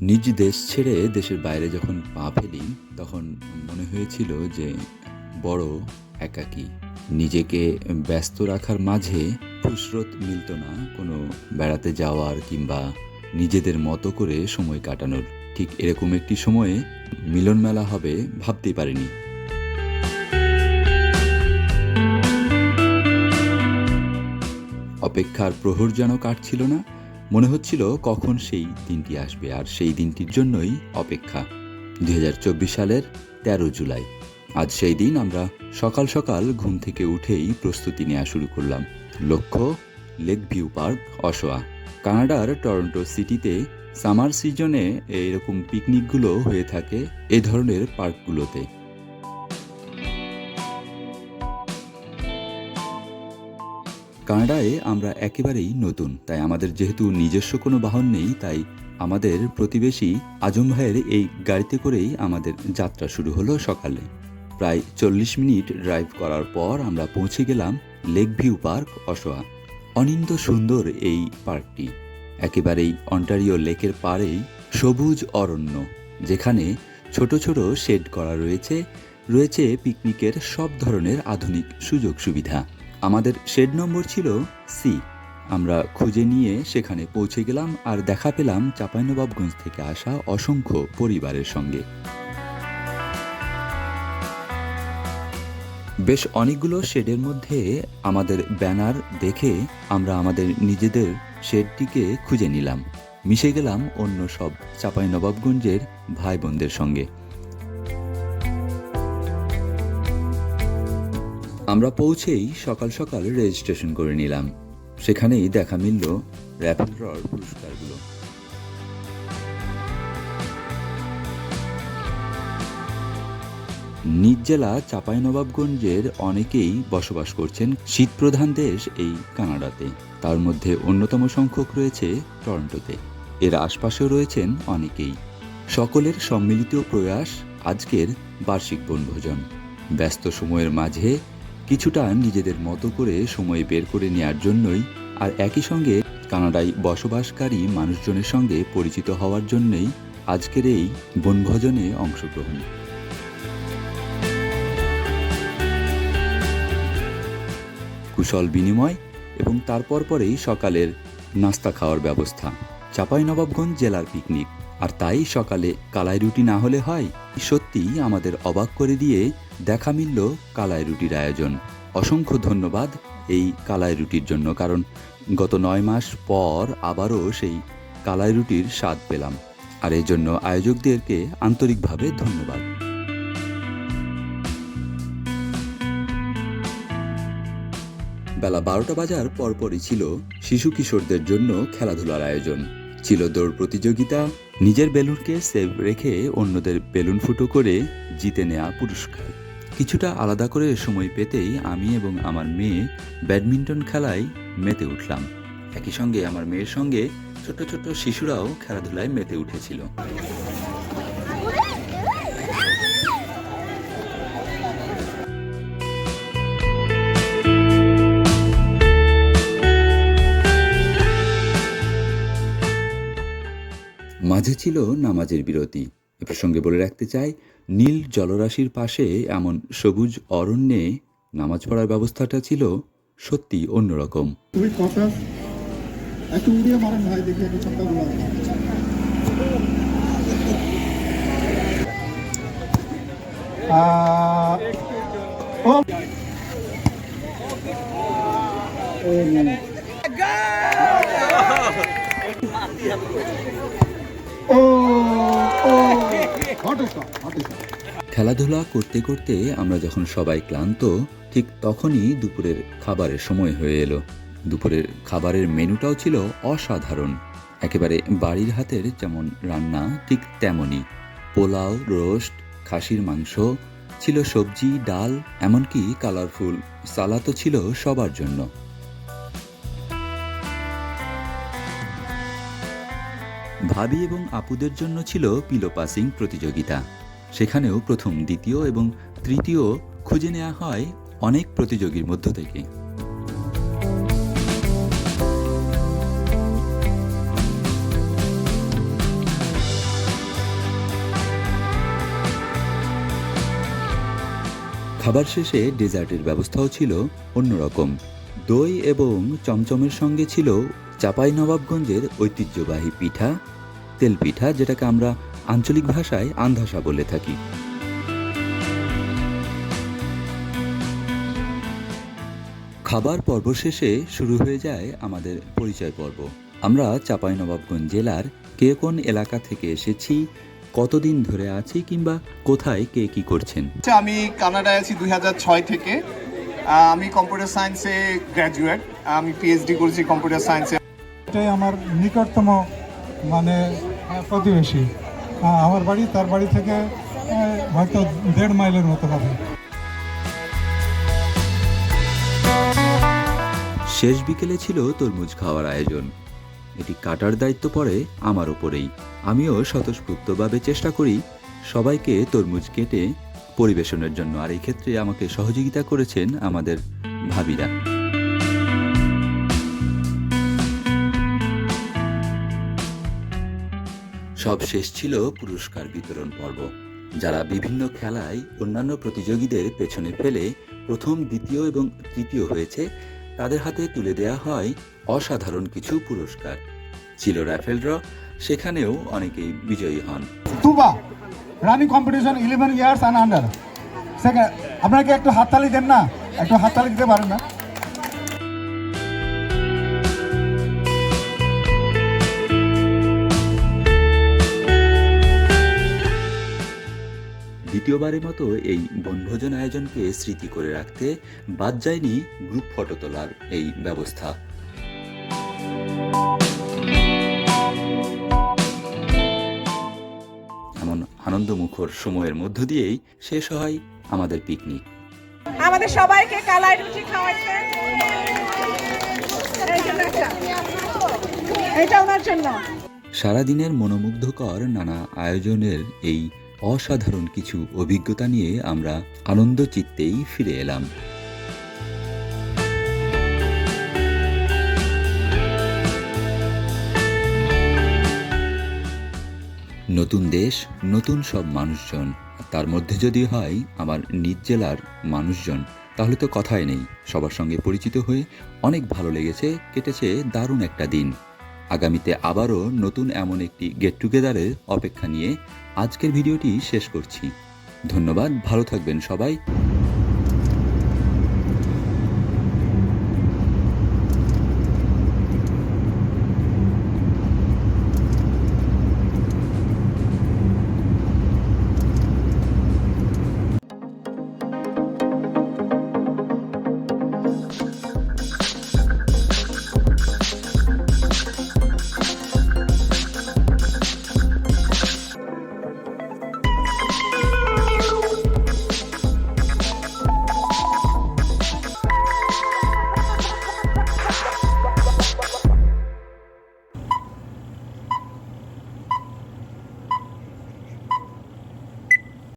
নিজ দেশ ছেড়ে দেশের বাইরে যখন পা ফেলি, তখন মনে হয়েছিল যে বড়, একাকী। নিজেকে ব্যস্ত রাখার মাঝে ফুসরত মিলত না কোনো বেড়াতে যাওয়ার কিংবা নিজেদের মতো করে সময় কাটানোর। ঠিক এরকম একটি সময়ে মিলন মেলা হবে ভাবতেই পারিনি। অপেক্ষার প্রহর যেন কাটছিল না মনে হচ্ছিল কখন সেই দিনটি আসবে আর সেই দিনটির জন্যই অপেক্ষা। দু হাজার চব্বিশ সালের তেরো জুলাই। আজ সেই দিন আমরা সকাল সকাল ঘুম থেকে উঠেই প্রস্তুতি নেওয়া শুরু করলাম। লক্ষ্য লেক ভিউ পার্ক, অসোয়া। কানাডার টরন্টো সিটিতে সামার সিজনে এরকম পিকনিকগুলো হয়ে থাকে এ ধরনের পার্কগুলোতে। কানাডায় আমরা একেবারেই নতুন, তাই আমাদের যেহেতু নিজস্ব কোনো বাহন নেই, তাই আমাদের প্রতিবেশী আজম ভাইয়ের এই গাড়িতে করেই আমাদের যাত্রা শুরু হলো সকালে। প্রায় চল্লিশ মিনিট ড্রাইভ করার পর আমরা পৌঁছে গেলাম লেক ভিউ পার্ক, অসোয়া। অনিন্দ সুন্দর এই পার্কটি। একেবারেই অন্টারিও লেকের পাড়েই সবুজ অরণ্য, যেখানে ছোট ছোট শেড করা রয়েছে রয়েছে পিকনিকের সব ধরনের আধুনিক সুযোগ সুবিধা। আমাদের শেড নম্বর ছিল সি আমরা খুঁজে নিয়ে সেখানে পৌঁছে গেলাম আর দেখা পেলাম চাঁপাইনবাবগঞ্জ থেকে আসা অসংখ্য পরিবারের সঙ্গে। বেশ অনেকগুলো শেডের মধ্যে আমাদের ব্যানার দেখে আমরা আমাদের নিজেদের শেডটিকে খুঁজে নিলাম। মিশে গেলাম অন্য সব চাঁপাইনবাবগঞ্জের ভাই বোনদের সঙ্গে। পৌঁছেই সকাল সকাল রেজিস্ট্রেশন করে নিলাম। সেখানেই দেখা মিলল র্যাপিড ড্রর পুরস্কারগুলো। নিজ জেলা চাঁপাইনবাবগঞ্জের অনেকেই বসবাস করছেন শীতপ্রধান দেশ এই কানাডাতে। তার মধ্যে অন্যতম সংখ্যক রয়েছে টরন্টোতে। এর আশপাশেও রয়েছেন অনেকেই। সকলের সম্মিলিত প্রয়াস আজকের বার্ষিক বনভোজন। ব্যস্ত সময়ের মাঝে কিছুটা নিজেদের মতো করে সময় বের করে নেয়ার জন্যই আর একই সঙ্গে কানাডায় বসবাসকারী মানুষজনের সঙ্গে পরিচিত হওয়ার জন্যই আজকের এই বনভোজনে অংশগ্রহণ। কুশল বিনিময় এবং তারপর পরেই সকালের নাস্তা খাওয়ার ব্যবস্থা। চাঁপাইনবাবগঞ্জ জেলার পিকনিক। আর তাই সকালে কালাই রুটি না হলে হয়, সত্যিই আমাদের অবাক করে দিয়ে দেখা মিলল কালাই রুটির আয়োজন। অসংখ্য ধন্যবাদ এই কালাই রুটির জন্য, কারণ গত নয় মাস পর আবারও সেই কালাই রুটির স্বাদ পেলাম। আর এর জন্য আয়োজকদেরকে আন্তরিকভাবে ধন্যবাদ। বেলা বারোটা বাজার পরপরই ছিল শিশু কিশোরদের জন্য খেলাধুলার আয়োজন। ছিল দৌড় প্রতিযোগিতা, নিজের বেলুনকে সেভ রেখে অন্যদের বেলুন ফুটো করে জিতে নেয়া পুরস্কার। কিছুটা আলাদা করে সময় পেতেই আমি এবং আমার মেয়ে ব্যাডমিন্টন খেলায় মেতে উঠলাম। একই সঙ্গে আমার মেয়ের সঙ্গে ছোট ছোট শিশুরাও খেলাধুলায় মেতে উঠেছিল। মাঝে ছিল নামাজের বিরতি। এ প্রসঙ্গে বলে রাখতে চাই নীল জলরাশির পাশে এমন সবুজ অরণ্যে নামাজ পড়ার ব্যবস্থাটা ছিল সত্যি অন্যরকম। খেলাধুলা করতে করতে আমরা যখন সবাই ক্লান্ত, ঠিক তখনই দুপুরের খাবারের সময় হয়ে এলো। দুপুরের খাবারের মেনুটাও ছিল অসাধারণ। একেবারে বাড়ির হাতের যেমন রান্না, ঠিক তেমনই। পোলাও, রোস্ট, খাসির মাংস ছিল সবজি, ডাল, এমনকি কালারফুল সালাদও ছিল সবার জন্য। ভাবি এবং আপুদের জন্য ছিল পিলো পাসিং প্রতিযোগিতা। সেখানেও প্রথম, দ্বিতীয় এবং তৃতীয় খুঁজে নেওয়া হয় অনেক প্রতিযোগীর মধ্য থেকে। খাবার শেষে ডেজার্টের ব্যবস্থাও ছিল অন্যরকম। দই এবং চমচমের সঙ্গে ছিল চাপাই নবাবগঞ্জের ঐতিহ্যবাহী পিঠা, তেল পিঠা যেটাকে আমরা আঞ্চলিক ভাষায় আন্ধাসা বলে থাকি। খাবার পর্ব শেষে শুরু হয়ে যায় আমাদের পরিচয় পর্ব। আমরা চাঁপাইনবাবগঞ্জ জেলার কে কোন এলাকা থেকে এসেছি, কতদিন ধরে আছি কিংবা কোথায় কে কি করছেন? আচ্ছা আমি কানাডায় আছি দুই হাজার ছয় থেকে। আমি কম্পিউটার সায়েন্সে গ্র্যাজুয়েট। আমি পিএইচডি করেছি কম্পিউটার সায়েন্সে। এটাই আমার নিকটতম মানে প্রতিবেশী। আমার বাড়ি তার বাড়ি থেকে হয়তো দেড় মাইলের মতো হবে শেষ বিকেলে ছিল তরমুজ খাওয়ার আয়োজন। এটি কাটার দায়িত্ব পড়ে আমার ওপরেই আমিও স্বতঃস্ফূর্তভাবে চেষ্টা করি সবাইকে তরমুজ কেটে পরিবেশনের জন্য। আর এই ক্ষেত্রে আমাকে সহযোগিতা করেছেন আমাদের ভাবিরা। সব শেষ ছিল পুরস্কার বিতরণ পর্ব, যারা বিভিন্ন খেলায় অন্যান্য প্রতিযোগীদের পেছনে ফেলে প্রথম, দ্বিতীয় এবং তৃতীয় হয়েছে, তাদের হাতে তুলে দেয়া হয় অসাধারণ কিছু পুরস্কার। ছিল র্যাফেল ড্র, সেখানেও অনেকেই বিজয়ী হন। তুবা running competition eleven years and under second আপনারা কি একটু হাততালি দেন না? একটু হাততালি দিতে পারেন না? দ্বিতীয়বারের মতো এই বনভোজন আয়োজনকে স্মৃতি করে রাখতে বাদ যায়নি গ্রুপ ফটো তোলার এই ব্যবস্থা। এমন আনন্দমুখর সময়ের মধ্য দিয়েই শেষ হয় আমাদের পিকনিক। আমাদের সবাইকে কালাই রুটি খাওয়াচ্ছে এই জন্য একটা। এটা ওনার জন্য। সারাদিনের মনোমুগ্ধকর নানা আয়োজনের এই অসাধারণ কিছু অভিজ্ঞতা নিয়ে আমরা আনন্দ চিত্তেই ফিরে এলাম। নতুন দেশ, নতুন সব মানুষজন, তার মধ্যে যদি হয় আমার নিজ জেলার মানুষজন, তাহলে তো কথাই নেই। সবার সঙ্গে পরিচিত হয়ে অনেক ভালো লেগেছে, কেটেছে দারুণ একটা দিন। আগামীতে আবারও নতুন এমন একটি গেট টুগেদারের অপেক্ষা নিয়ে আজকের ভিডিওটি শেষ করছি। ধন্যবাদ, ভালো থাকবেন সবাই।